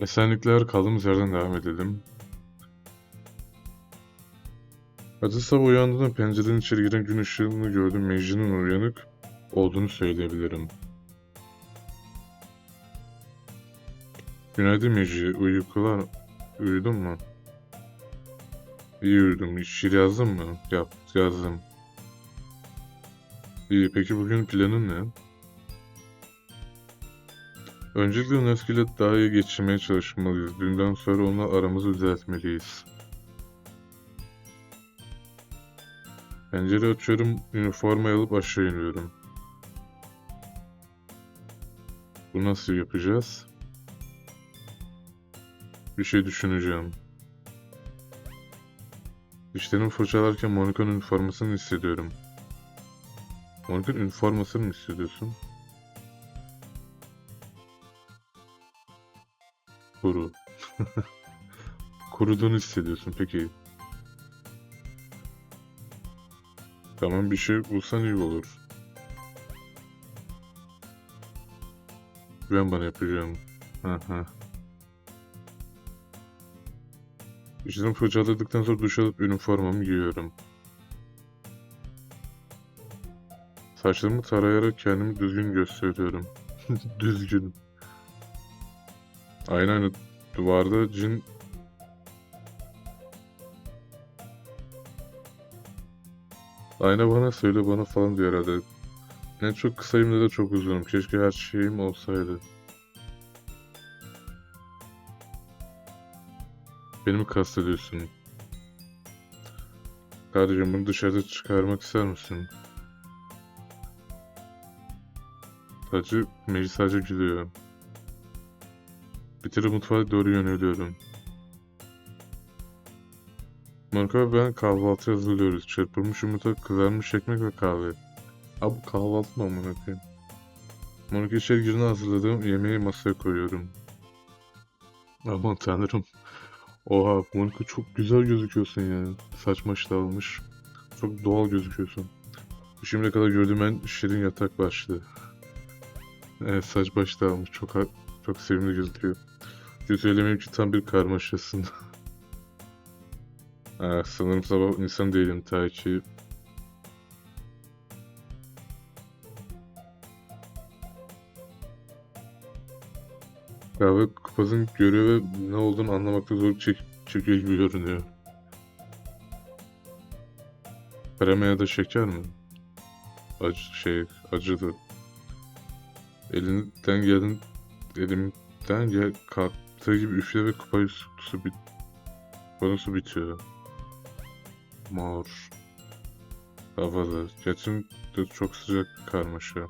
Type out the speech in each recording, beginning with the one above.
Esenlikler kaldığımız yerden devam edelim. Hadi sabah uyandığımda pencereden içeri giren gün ışığını gördüm. Mecnun'un uyanık olduğunu söyleyebilirim. Günaydın Meci. Uykular... Uyudun mu? İyi uyudum. Şiir yazdın mı? Yap, yazdım. İyi, peki bugün planın ne? Öncelikle Neski ile daha iyi geçirmeye çalışmalıyız. Dünden sonra onunla aramızı düzeltmeliyiz. Pencere açıyorum, üniformayı alıp aşağı iniyorum. Bu nasıl yapacağız? Bir şey düşüneceğim. Dişlerimi fırçalarken Monica'nın üniformasını hissediyorum. Monica'nın üniformasını mı hissediyorsun? Kuru. Kuruduğunu hissediyorsun peki. Tamam bir şey bulsan iyi olur. Ben bana yapacağım. Aha. Dişlerimi fırçaladıktan sonra duş alıp üniformamı giyiyorum. Saçlarımı tarayarak kendimi düzgün gösteriyorum. düzgün. Aynen aynen. Duvarda cin... Ayna bana söyle bana falan diyor herhalde. Ne çok kısayım ne çok uzunum. Keşke her şeyim olsaydı. Beni mi kastediyorsun? Kardeşim bunu dışarıda çıkarmak ister misin? Sadece Meclis sadece gülüyor. Bitirip mutfağa doğru yöneliyorum. Ve ben kahvaltı hazırlıyoruz. Çırpılmış yumurta, kızarmış ekmek ve kahve. Abi bu kahvaltı mı amına koyayım? Monika içeri girdiğinde hazırladığım yemeği masaya koyuyorum. Aman tanrım. Oha Monika çok güzel gözüküyorsun yani. Saç maç dağılmış. Çok doğal gözüküyorsun. Şimdiye kadar gördüğüm en şirin yatak başlı. Evet saç baş dağılmış. Çok çok sevimli gözüküyor. Ki tam bir karmaşasın. ah, sanırım sabah insan değilim Taichi. Kahve kupasını görüyor ve ne olduğunu anlamakta zorluk çek çekiyor gibi görünüyor. Krema ya da şeker mi? Acı şey, acılı. Elinden gelin, elimden gel kalktığı gibi üfle ve kupayı su, su bit, kupanın su bitiyor. Mor. Havalı. Gerçekten çok sıcak bir karmaşa.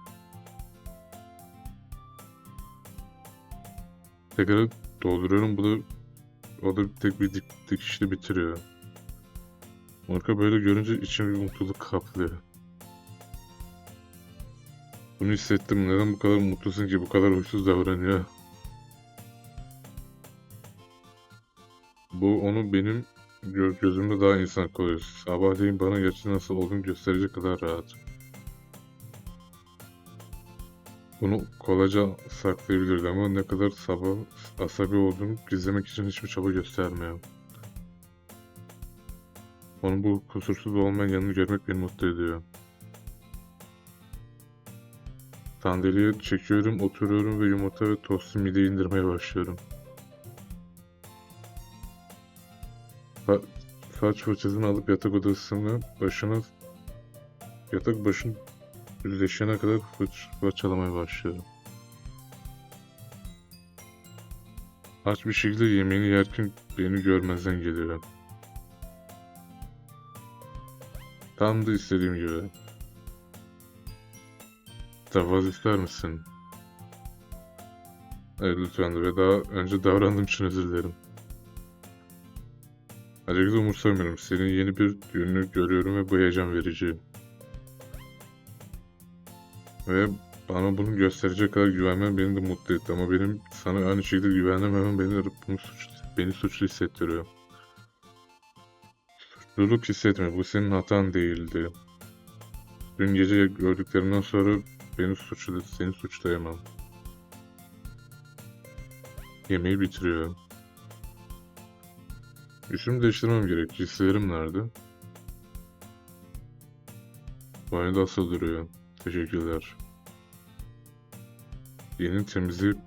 Tekrar dolduruyorum. Bu da o da tek bir dik, dikişle bitiriyor. Marka böyle görünce içim bir mutluluk kaplıyor. Bunu hissettim. Neden bu kadar mutlusun ki bu kadar huysuz davranıyor? Bu onu benim gö gözümde daha insan koyuyor. Sabahleyin bana gerçekten nasıl olduğunu gösterecek kadar rahat. Bunu kolayca saklayabilirdi ama ne kadar sabah asabi olduğunu gizlemek için hiçbir çaba göstermiyor. Onun bu kusursuz olmayan yanını görmek beni mutlu ediyor. Sandalyeye çekiyorum, oturuyorum ve yumurta ve tostu mideye indirmeye başlıyorum. Sa saç fırçasını alıp yatak odasını başına yatak başın düzleşene kadar fırç fırçalamaya başlıyorum. Aç bir şekilde yemeğini yerken beni görmezden geliyor. Tam da istediğim gibi. Tavaz ister misin? Evet lütfen ve daha önce davrandığım için özür dilerim. Açıkçası umursamıyorum. Senin yeni bir yönünü görüyorum ve bu heyecan verici. Ve bana bunu gösterecek kadar güvenmen beni de mutlu etti ama benim sana aynı şekilde güvenememem beni bunu suç, beni suçlu hissettiriyor. Suçluluk hissetme. Bu senin hatan değildi. Dün gece gördüklerimden sonra beni suçlu, seni suçlayamam. Yemeği bitiriyor. Üstümü değiştirmem gerek. Giysilerim nerede? Banyoda asıl duruyor. Teşekkürler. Yerin temizleyip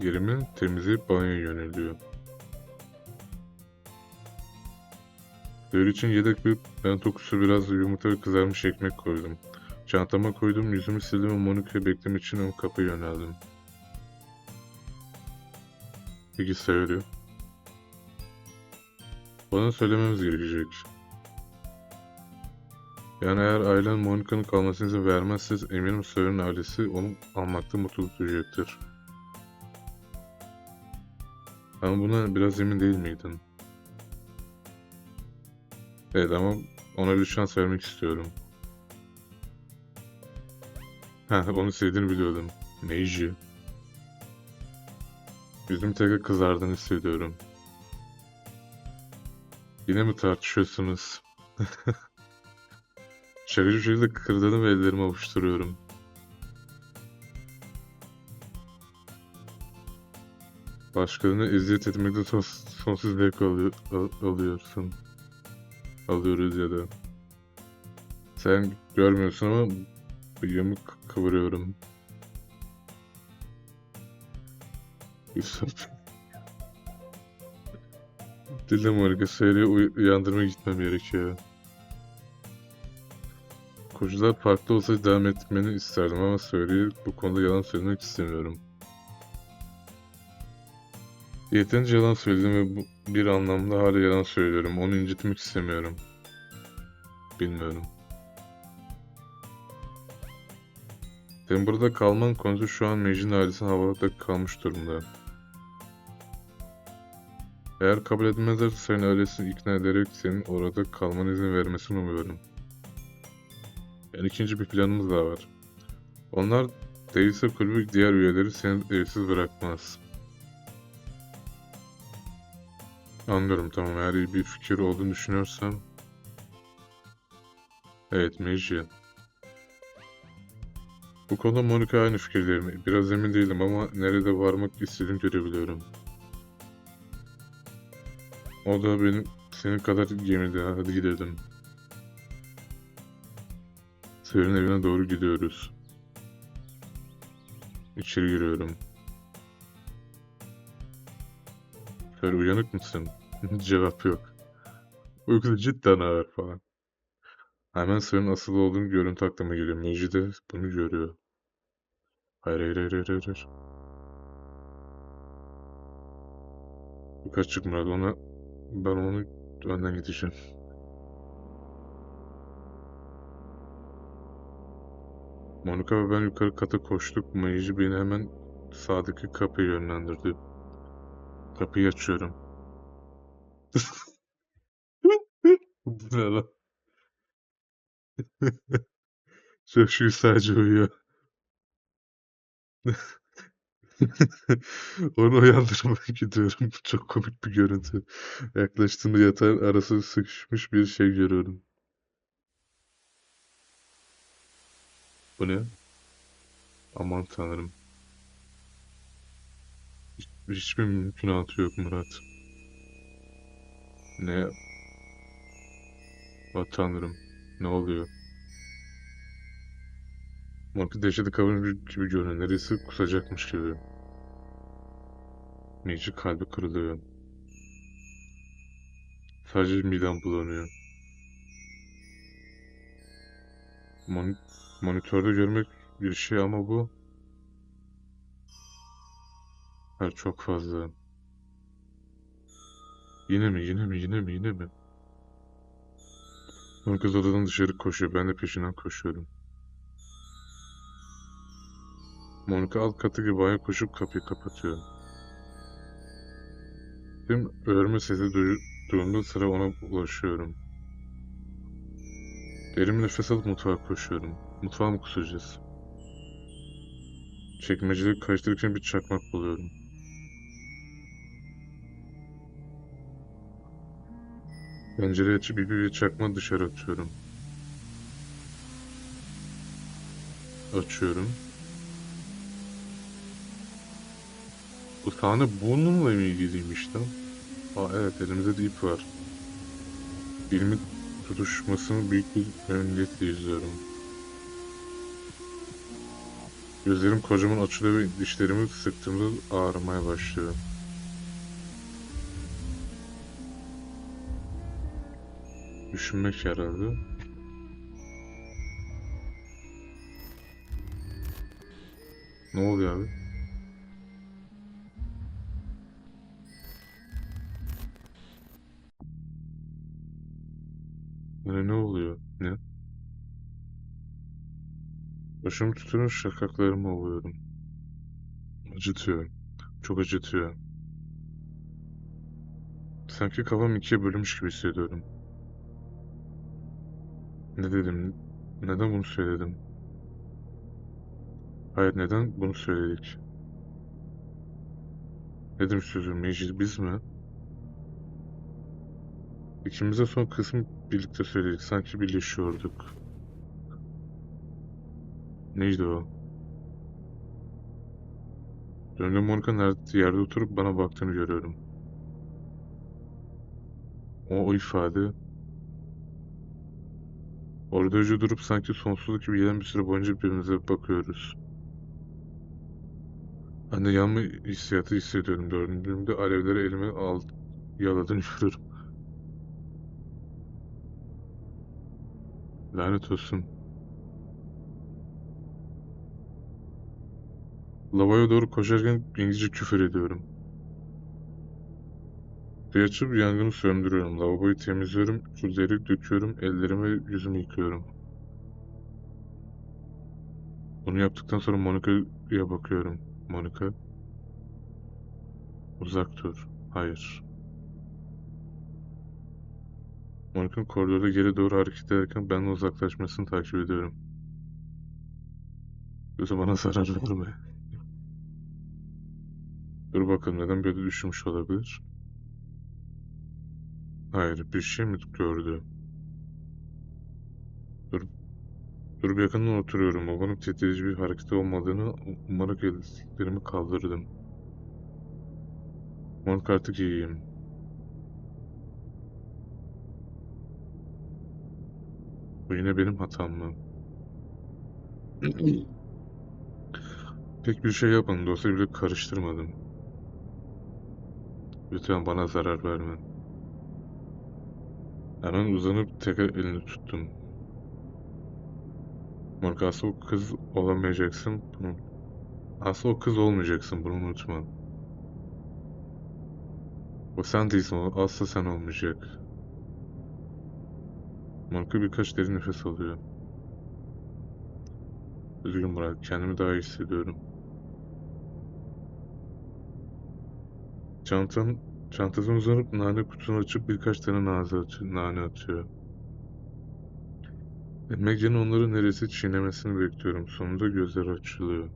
yerimin temizleyip banyoya yöneliyor. Böyle için yedek bir ben dokusu biraz yumurta ve kızarmış ekmek koydum. Çantama koydum, yüzümü sildim ve Monika'yı beklemek için ön kapıya yöneldim. Peki söylüyor. Bana söylememiz gerekecek. Yani eğer ailen Monika'nın kalmasına izin vermezse eminim Sawyer'ın ailesi onu almakta mutluluk duyacaktır. Ama buna biraz emin değil miydin? Evet ama ona bir şans vermek istiyorum. Ha, onu sevdiğini biliyordum. Meiji. Yüzüm tekrar kızardığını hissediyorum. Yine mi tartışıyorsunuz? Şakacı bir şekilde kıkırdadım ve ellerimi avuşturuyorum. Başkalarına eziyet etmekte sons- sonsuz zevk alıyor, al- alıyorsun. Alıyoruz ya da. Sen görmüyorsun ama bıyığımı kıvırıyorum. Yusuf. Monika Sayır'ı uy- uyandırmaya gitmem gerekiyor. Koşullar farklı olsaydı devam etmeni isterdim ama Sayır'ı bu konuda yalan söylemek istemiyorum. Yeterince yalan söyledim ve bu bir anlamda hala yalan söylüyorum. Onu incitmek istemiyorum. Bilmiyorum. Senin burada kalman konusu şu an Mecin ailesinin havada kalmış durumda. Eğer kabul etmezlerse senin ailesini ikna ederek senin orada kalmana izin vermesini umuyorum. Yani ikinci bir planımız daha var. Onlar değilse kulübü diğer üyeleri seni evsiz bırakmaz. Anlıyorum tamam eğer iyi bir fikir olduğunu düşünüyorsam. Evet Meiji. Bu konuda Monika aynı fikirdeyim. Biraz emin değilim ama nerede varmak istediğimi görebiliyorum. O da benim senin kadar gemide. Hadi gidelim. Seher'in evine doğru gidiyoruz. İçeri giriyorum. Seher uyanık mısın? Cevap yok. Uykusu cidden ağır falan. Hemen Seher'in asıl olduğunu görüntü aklıma geliyor. Meiji de bunu görüyor. Hayır hayır hayır hayır hayır. Birkaç çık Murat ona ben onu önden gideceğim. Monika ve ben yukarı kata koştuk. Meiji beni hemen sağdaki kapıya yönlendirdi. Kapıyı açıyorum. Bu ne lan? Coşkuyu sadece uyuyor. Onu uyandırmaya gidiyorum. Çok komik bir görüntü. Yaklaştığımda yatağın arası sıkışmış bir şey görüyorum. Bu ne? Aman tanrım. Hiç, hiçbir mümkünatı yok Murat. Ne? Ah tanrım. Ne oluyor? Markı dehşete kavurmuş gibi görünüyor. Neredeyse kusacakmış gibi. Meiji kalbi kırılıyor. Sadece midem bulanıyor. Mon monitörde görmek bir şey ama bu... Her çok fazla. Yine mi, yine mi, yine mi, yine mi? Kız odadan dışarı koşuyor. Ben de peşinden koşuyorum. Monika alt katı gibi ayağa koşup kapıyı kapatıyor. Tüm örme sesi duyduğumda sıra ona ulaşıyorum. Derin nefes alıp mutfağa koşuyorum. Mutfağa mı kusacağız? Çekmeceleri karıştırırken bir çakmak buluyorum. Pencereyi açıp bir bir çakma dışarı atıyorum. Açıyorum. Bu sahne bununla mı ilgiliymiş lan? Aa evet elimizde de ip var. Filmin tutuşmasını büyük bir memnuniyetle izliyorum. Gözlerim kocaman açılıyor ve dişlerimi sıktığımda ağrımaya başlıyor. Düşünmek herhalde. Ne oluyor abi? Ne ne oluyor? Ne? Başımı tutuyorum, şakaklarımı ovuyorum. Acıtıyor. Çok acıtıyor. Sanki kafam ikiye bölünmüş gibi hissediyorum. Ne dedim? Neden bunu söyledim? Hayır, neden bunu söyledik? Nedim sözüm, Mecid biz mi? İkimiz de son birlikte söyledik. Sanki birleşiyorduk. Neydi o? Döndüğüm Monica nerede yerde oturup bana baktığını görüyorum. O, o ifade. Orada önce durup sanki sonsuzluk gibi gelen bir süre boyunca birbirimize bakıyoruz. De yanma hissiyatı hissediyorum. Döndüğümde alevleri elime al, yaladığını görüyorum. Lanet olsun. Lavaya doğru koşarken İngilizce küfür ediyorum. Suyu açıp yangını söndürüyorum. Lavaboyu temizliyorum. Külleri döküyorum. Ellerimi yüzümü yıkıyorum. Bunu yaptıktan sonra Monica'ya bakıyorum. Monica. Uzak dur. Hayır. Monica'nın koridorda geri doğru hareket ederken benden uzaklaşmasını takip ediyorum. Yoksa bana zarar verme. Dur bakalım neden böyle düşünmüş olabilir? Hayır, bir şey mi gördü? Dur, dur bir yakından oturuyorum. Babanın titretici bir hareketi olmadığını umarak ellerimi kaldırdım. Monica artık iyiyim. Bu yine benim hatam mı? Pek bir şey yapmadım. Dosyayı bile karıştırmadım. Lütfen bana zarar verme. Hemen uzanıp tekrar elini tuttum. Morg aslında o kız olamayacaksın. Bunu... Aslında o kız olmayacaksın. Bunu unutma. O sen değilsin. O asla sen olmayacak. Morg'a birkaç derin nefes alıyor. Üzgün Murat. Kendimi daha iyi hissediyorum. Çantam, çantasını uzanıp nane kutusunu açıp birkaç tane naze atıyor, nane atıyor. Megan onları neresi çiğnemesini bekliyorum. Sonunda gözleri açılıyor.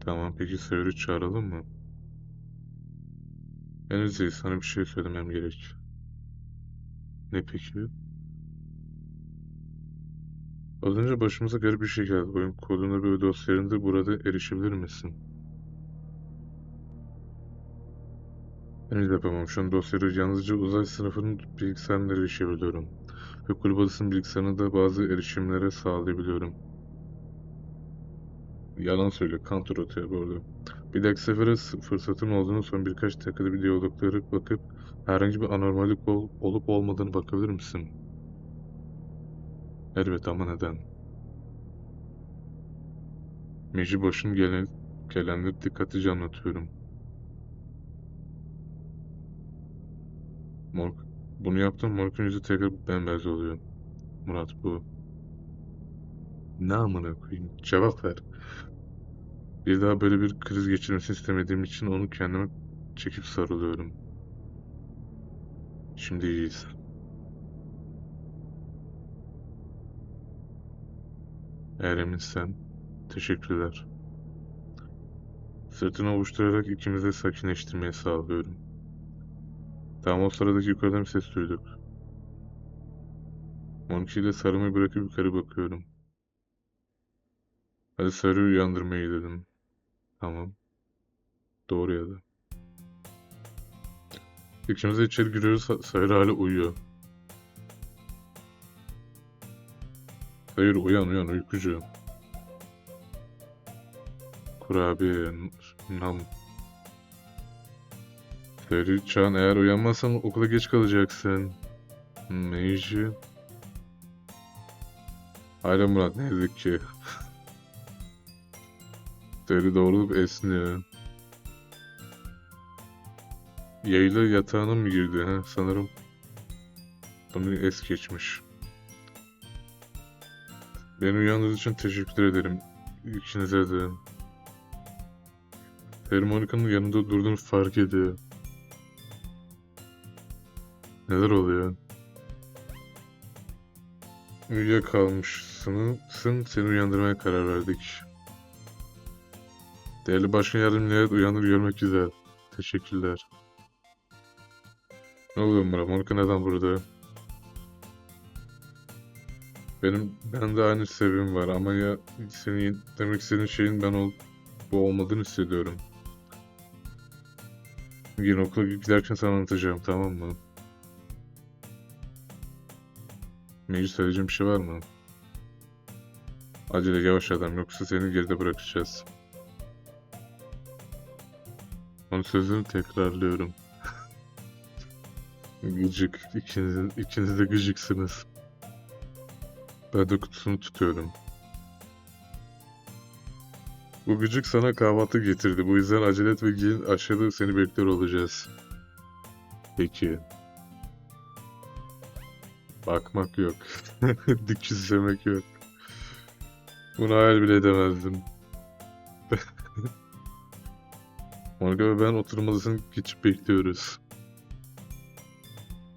Tamam peki Sever'i çağıralım mı? Henüz değil. Sana bir şey söylemem gerek. Ne peki? Az önce başımıza garip bir şey geldi. Oyun kodunu ve dosyalarında burada erişebilir misin? Henüz yapamam. Şu an dosyaları yalnızca uzay sınıfının bilgisayarına erişebiliyorum. Ve kulüp odasının bilgisayarına da bazı erişimlere sağlayabiliyorum. Yalan söylüyor. Counter atıyor bu arada. Bir dahaki sefere fırsatım olduğunu son birkaç dakikada bir diyaloglara bakıp herhangi bir anormallik ol- olup olmadığını bakabilir misin? Evet ama neden? Meji başım gelen, gelenleri dikkatlice anlatıyorum. Morg. Bunu yaptım. Morg'un yüzü tekrar bembeyaz oluyor. Murat bu. Ne amına koyayım? Cevap ver. Bir daha böyle bir kriz geçirmesini istemediğim için onu kendime çekip sarılıyorum. Şimdi iyiyiz. Eğer eminsen, teşekkürler. Sırtını ovuşturarak ikimizi sakinleştirmeye sağlıyorum. Tam o sıradaki yukarıdan bir ses duyduk. Monkey ile sarılmayı bırakıp yukarı bakıyorum. Hadi sarıyı uyandırmayı dedim. Tamam. Doğru ya da. İkimiz içeri giriyoruz. Sa- Sayır hala uyuyor. Sayır uyan uyan uykucu. Kurabiye, nam. Sayır Çağan eğer uyanmazsan okula geç kalacaksın. Meiji. Hala Murat ne yazık ki. Sayır doğrulup esniyor. Yayla yatağına mı girdi? Ha, sanırım. Bunu es geçmiş. Beni uyandırdığınız için teşekkür ederim. İkinize de. Harry Monica'nın yanında durduğunu fark ediyor. Neler oluyor? Uyuyakalmışsın. Seni uyandırmaya karar verdik. Değerli Başkan Yardımcıları uyanır görmek güzel. Teşekkürler. Ne oluyor Murat? Monica neden burada? Benim ben de aynı sebebim var ama ya senin demek istediğin şeyin ben ol, bu olmadığını hissediyorum. Yine okula giderken sana anlatacağım tamam mı? Meclis söyleyeceğim bir şey var mı? Acele yavaş adam yoksa seni geride bırakacağız. Onun sözünü tekrarlıyorum. Gıcık. İkiniz, ikiniz de gıcıksınız. Ben de kutusunu tutuyorum. Bu gıcık sana kahvaltı getirdi. Bu yüzden acele et ve giyin aşağıda seni bekliyor olacağız. Peki. Bakmak yok. Dikizlemek yok. Bunu hayal bile edemezdim. Monica ve ben oturma odasına geçip bekliyoruz.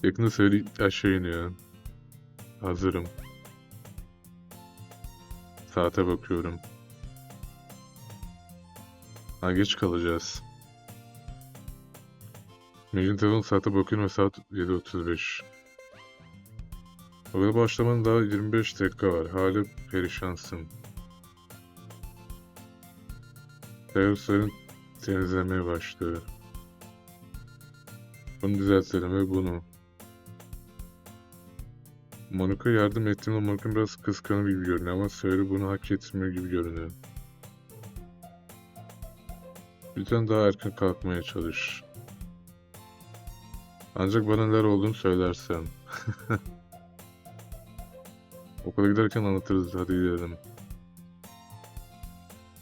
Yakında seri aşağı iniyor. Hazırım. Saate bakıyorum. Ha geç kalacağız. Mecnun telefon saate bakıyorum ve saat 7.35. Okula başlamanın daha 25 dakika var. Hala perişansın. Teröristlerin temizlemeye başlıyor. Bunu düzeltelim ve bunu. Monica yardım ettiğimde Monica biraz kıskanır gibi görünüyor ama Sayri bunu hak etmiyor gibi görünüyor. Lütfen daha erken kalkmaya çalış. Ancak bana neler olduğunu söylersen. Okula giderken anlatırız hadi gidelim.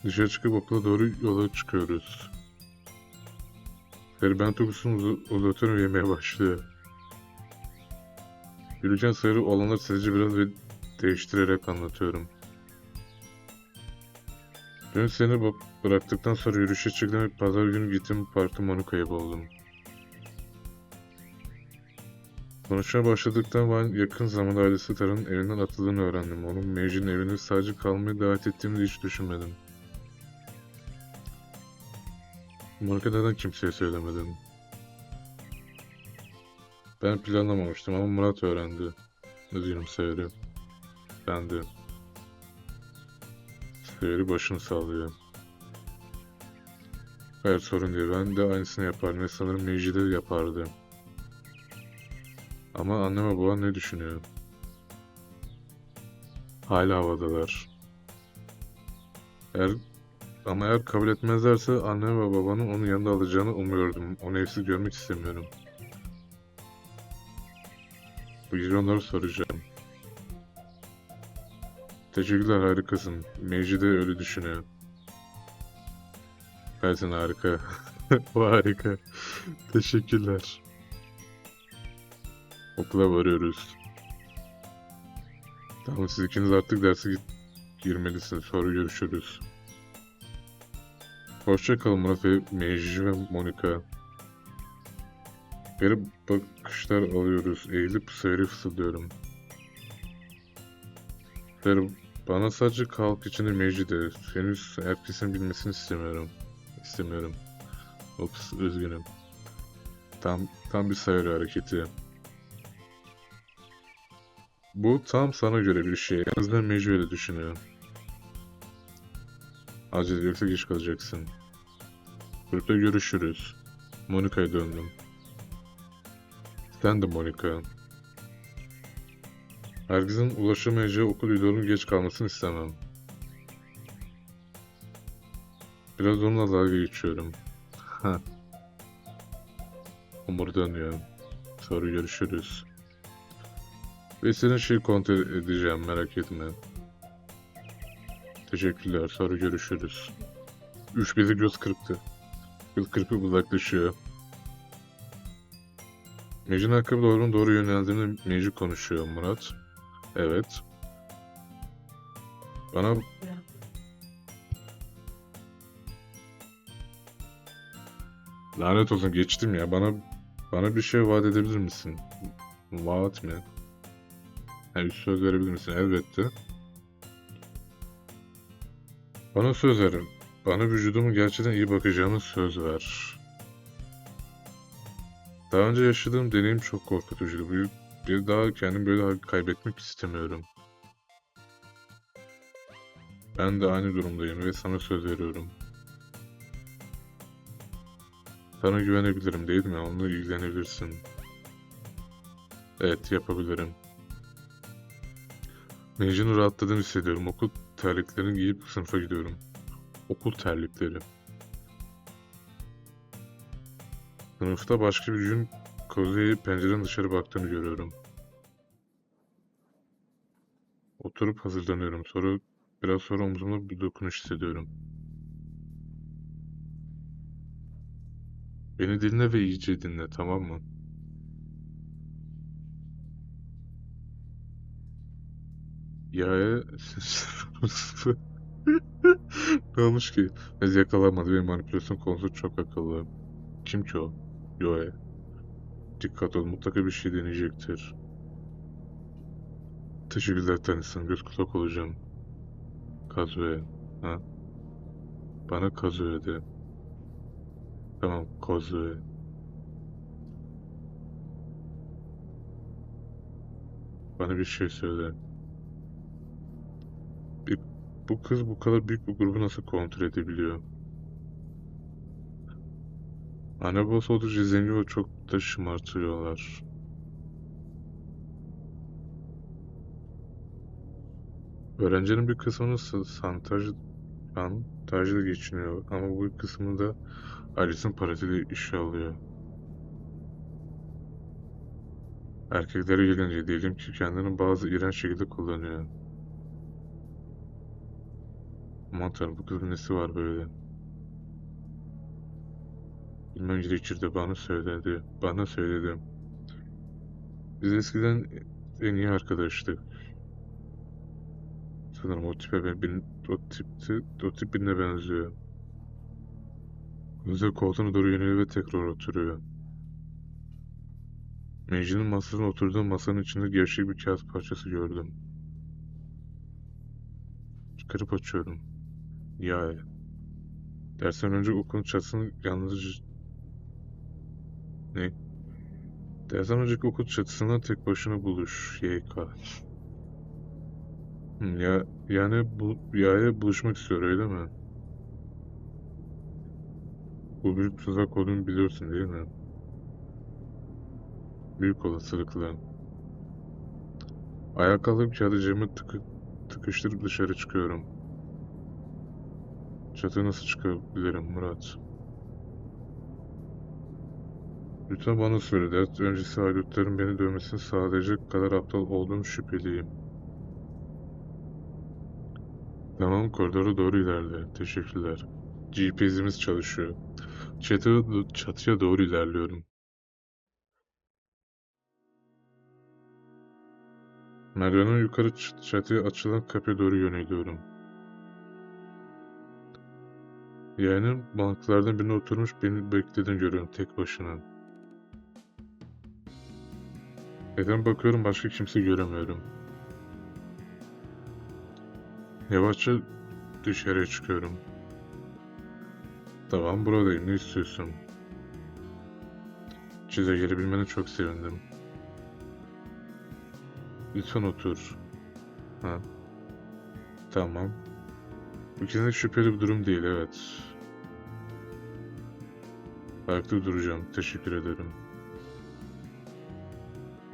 Dışarı çıkıp okula doğru yola çıkıyoruz. Sayri ben tokusunu uz uzatıyorum yemeye başlıyor. Yürürken sayılı olanları sizce biraz ve değiştirerek anlatıyorum. Dün seni bı- bıraktıktan sonra yürüyüşe çıktım ve pazar günü gittim parkta Monica'yı buldum. Konuşmaya başladıktan ben yakın zamanda ailesi Tara'nın evinden atıldığını öğrendim. Onun Meiji'nin evine sadece kalmaya davet ettiğimi hiç düşünmedim. Monica neden kimseye söylemedin? Ben planlamamıştım ama Murat öğrendi. Üzgünüm Seher'i. Ben de. Seher'i başını sallıyor. Hayır sorun değil. Ben de aynısını yapardım ve sanırım Meiji de yapardı. Ama annem ve babam ne düşünüyor? Hala havadalar. Eğer ama eğer kabul etmezlerse anne ve babanın onu yanında alacağını umuyordum. Onu evsiz görmek istemiyorum. Bu gece onları soracağım. Teşekkürler harikasın. Meiji de öyle düşünüyor. Gerçekten harika. Harika. Teşekkürler. Okula varıyoruz. Tamam siz ikiniz artık derse git girmelisiniz. Sonra görüşürüz. Hoşça kalın Murat ve Meiji ve Monika. Garip bakışlar alıyoruz. Eğilip sayırı fısıldıyorum. Sayırı bana sadece kalk içinde Meiji de. Henüz herkesin bilmesini istemiyorum. İstemiyorum. Ops üzgünüm. Tam, tam bir sayırı hareketi. Bu tam sana göre bir şey. En azından Meiji öyle düşünüyor. Acil yoksa geç kalacaksın. Grupta görüşürüz. Monika'ya döndüm. Sen de Monika. Herkesin ulaşamayacağı okul videonun geç kalmasını istemem. Biraz onunla dalga geçiyorum. Umur dönüyor. Sonra görüşürüz. Ve senin şeyi kontrol edeceğim merak etme. Teşekkürler. Sonra görüşürüz. Üç bizi göz kırptı. Göz kırpıp uzaklaşıyor. Mecin ayakkabı doğrunun doğru yöneldiğini Meci konuşuyor Murat. Evet. Bana lanet olsun geçtim ya. Bana bana bir şey vaat edebilir misin? Vaat mi? Yani söz verebilir misin? Elbette. Bana söz verin. Bana vücudumu gerçekten iyi bakacağına söz ver. Daha önce yaşadığım deneyim çok korkutucuydu. Bir, bir daha kendimi böyle kaybetmek istemiyorum. Ben de aynı durumdayım ve sana söz veriyorum. Sana güvenebilirim değil mi? Onunla ilgilenebilirsin. Evet, yapabilirim. Mecnun rahatladığını hissediyorum. Okul terliklerini giyip sınıfa gidiyorum. Okul terlikleri. Sınıfta başka bir gün Koze'yi pencereden dışarı baktığını görüyorum. Oturup hazırlanıyorum. Sonra biraz sonra omzumda bir dokunuş hissediyorum. Beni dinle ve iyice dinle, tamam mı? Ya ne olmuş ki? Biz yakalanmadı ve manipülasyon konusu çok akıllı. Kim ki o? Yoe. Dikkat ol, mutlaka bir şey deneyecektir. Teşekkürler Tennyson, göz kulak olacağım. Kazuya, ha? Bana Kazuya de. Tamam, Kazuya. Bana bir şey söyle. Bu kız bu kadar büyük bir grubu nasıl kontrol edebiliyor? Anne babası oldukça zengin ve çok da şımartıyorlar. Öğrencinin bir kısmını sa- santaj, santajla geçiniyor ama bu kısmını da ailesinin parasıyla işe alıyor. Erkeklere gelince diyelim ki kendini bazı iğrenç şekilde kullanıyor. Aman bu kızın nesi var böyle? Bilmem gerekirdi bana söyledi. Bana söyledi. Biz eskiden en iyi arkadaştık. Sanırım o tipe ben, bin- o tipti, o tip birine benziyor. Özel koltuğuna doğru yöneliyor ve tekrar oturuyor. Mecnun'un masasına oturduğu masanın içinde gevşek bir kağıt parçası gördüm. Çıkarıp açıyorum. Ya. Dersten önce okulun çatısını yalnızca... Ne? Dersten önceki okul çatısında tek başına buluş. YK. Hı, Ya, yani bu Ya'ya buluşmak istiyor öyle mi? Bu büyük tuzak olduğunu biliyorsun değil mi? Büyük olasılıkla. Ayağa kalkıp kağıdı cebime tıkı, tıkıştırıp dışarı çıkıyorum. Çatıya nasıl çıkabilirim Murat? Lütfen bana söyle. Ders öncesi haydutların beni dövmesini sağlayacak kadar aptal olduğum şüpheliyim. Tamam, koridora doğru ilerle. Teşekkürler. GPS'imiz çalışıyor. Çatıya, çatıya doğru ilerliyorum. Merdivenden yukarı çatıya açılan kapıya doğru yöneliyorum. Yeğenim banklardan birine oturmuş beni beklediğini görüyorum tek başına. Neden bakıyorum başka kimse göremiyorum. Yavaşça dışarıya çıkıyorum. Tamam buradayım ne istiyorsun? Çize gelebilmene çok sevindim. Lütfen otur. Ha. Tamam. Bu kesinlikle şüpheli bir durum değil evet. Ayakta duracağım. Teşekkür ederim.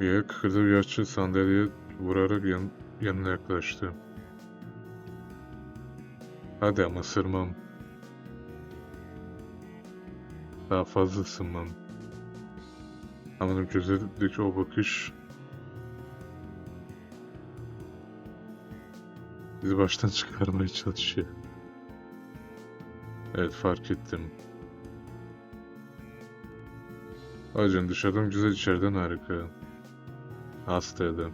Yaya kıkırdağı bir yaşlı sandalyeye vurarak yan, yanına yaklaştı. Hadi ama sırmam. Daha fazla ısınmam. Anladım gözlerindeki o bakış bizi baştan çıkarmaya çalışıyor. Evet fark ettim. Acan dışarıdan güzel içeriden harika. Hastaydı.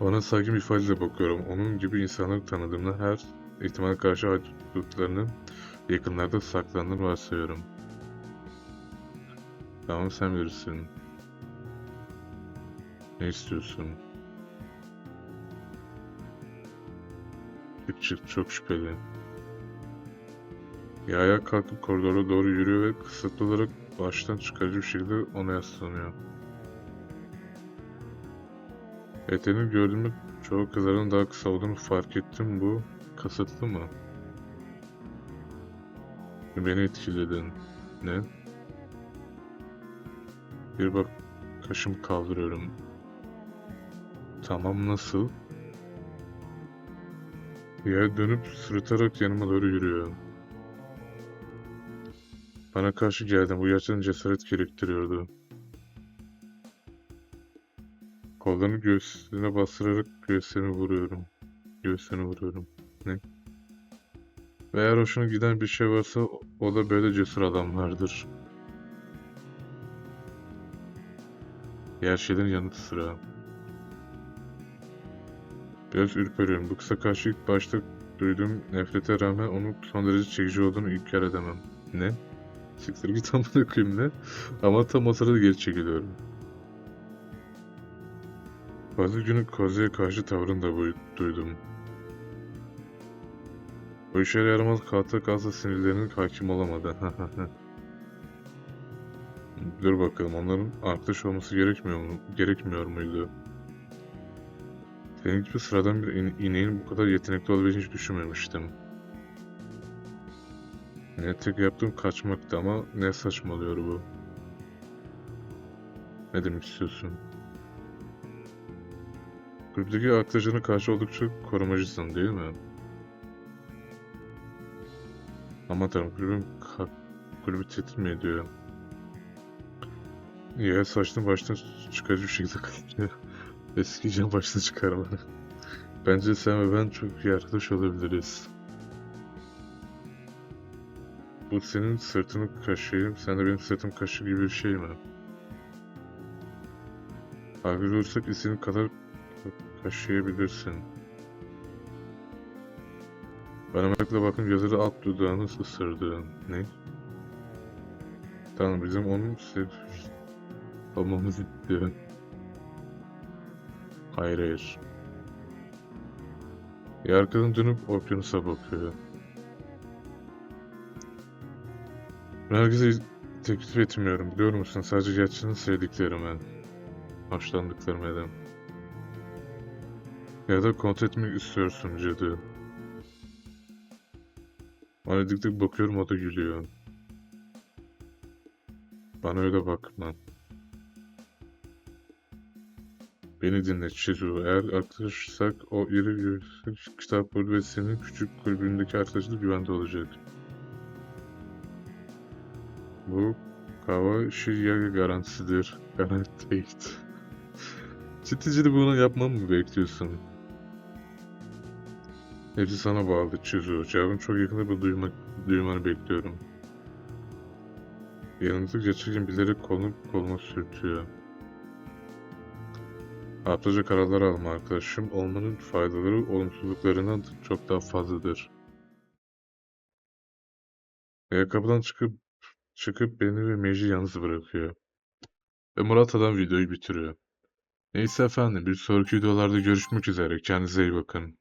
Ona sakin bir ifadeyle bakıyorum. Onun gibi insanları tanıdığımda her ihtimale karşı haydutlarının yakınlarda saklandığını varsayıyorum. Tamam sen bilirsin. Ne istiyorsun? Çık çok şüpheli. Ya ayağa kalkıp koridora doğru yürüyor ve kısıtlı olarak baştan çıkarıcı bir şekilde ona yaslanıyor. Eteğini gördüğümde çoğu kızların daha kısa olduğunu fark ettim. Bu kasıtlı mı? Beni etkiledin. Ne? Bir bak kaşım kaldırıyorum. Tamam nasıl? Yere dönüp sırıtarak yanıma doğru yürüyor. Bana karşı geldin. Bu gerçekten cesaret gerektiriyordu. Kollarını göğsüne bastırarak göğslerine vuruyorum. Göğslerine vuruyorum. Ne? Ve eğer hoşuna giden bir şey varsa o da böyle cesur adamlardır. Diğer şeylerin yanı sıra. Biraz ürperiyorum. Bu kısa karşı ilk başta duyduğum nefrete rağmen onun son derece çekici olduğunu inkar edemem. Ne? Siktir git amına koyayım ne? Ama tam o sırada geri çekiliyorum. Bazı günü Koze'ye karşı tavrını da duydum. O işe yaramaz kalta kalsa sinirlerinin hakim olamadı. Dur bakalım onların arkadaş olması gerekmiyor mu? Gerekmiyor muydu? Senin gibi sıradan bir in- ineğin bu kadar yetenekli olabileceğini hiç düşünmemiştim. Ne tek yaptığım kaçmaktı ama ne saçmalıyor bu? Ne demek istiyorsun? Kulüpteki arkadaşlarına karşı oldukça korumacısın değil mi? Aman tanrım kulübüm kulübü tehdit mi ediyor? Ya saçını baştan çıkarıcı bir şekilde kapatıyor. Eskiyeceğim başını çıkarma. Bence sen ve ben çok iyi arkadaş olabiliriz. Bu senin sırtını kaşıyım, sen de benim sırtım kaşı gibi bir şey mi? Haklı olursak istediğin kadar kaşıyabilirsin. Bana merakla bakın gözleri alt dudağını ısırdı. Ne? Tamam bizim onun sev... olmamız istiyor. Hayır hayır. Bir arkadan dönüp okyanusa bakıyor. Ben herkese teklif etmiyorum biliyor musun? Sadece gerçekten sevdiklerime, hoşlandıklarıma eden. Ya da kontrol etmek istiyorsun cadı. Bana dik dik bakıyorum o da gülüyor. Bana öyle bakma. Beni dinle Çizu. Eğer arkadaşsak o iri göğüslü kitap kulübesinin küçük kulübündeki arkadaşlık güvende olacak. Bu kahve şirya garantisidir. Garanti değil. Ciddi ciddi bunu yapmamı mı bekliyorsun? Hepsi sana bağlı Çizu. Cevabın çok yakında bir duymak, duymanı bekliyorum. Yanınızda gerçekten bilerek kolunu koluma sürtüyor. Aptalca kararlar alma arkadaşım. Olmanın faydaları olumsuzluklarından çok daha fazladır. Ayakkabıdan çıkıp çıkıp beni ve Meci yalnız bırakıyor. Ve Murat adam videoyu bitiriyor. Neyse efendim bir sonraki videolarda görüşmek üzere. Kendinize iyi bakın.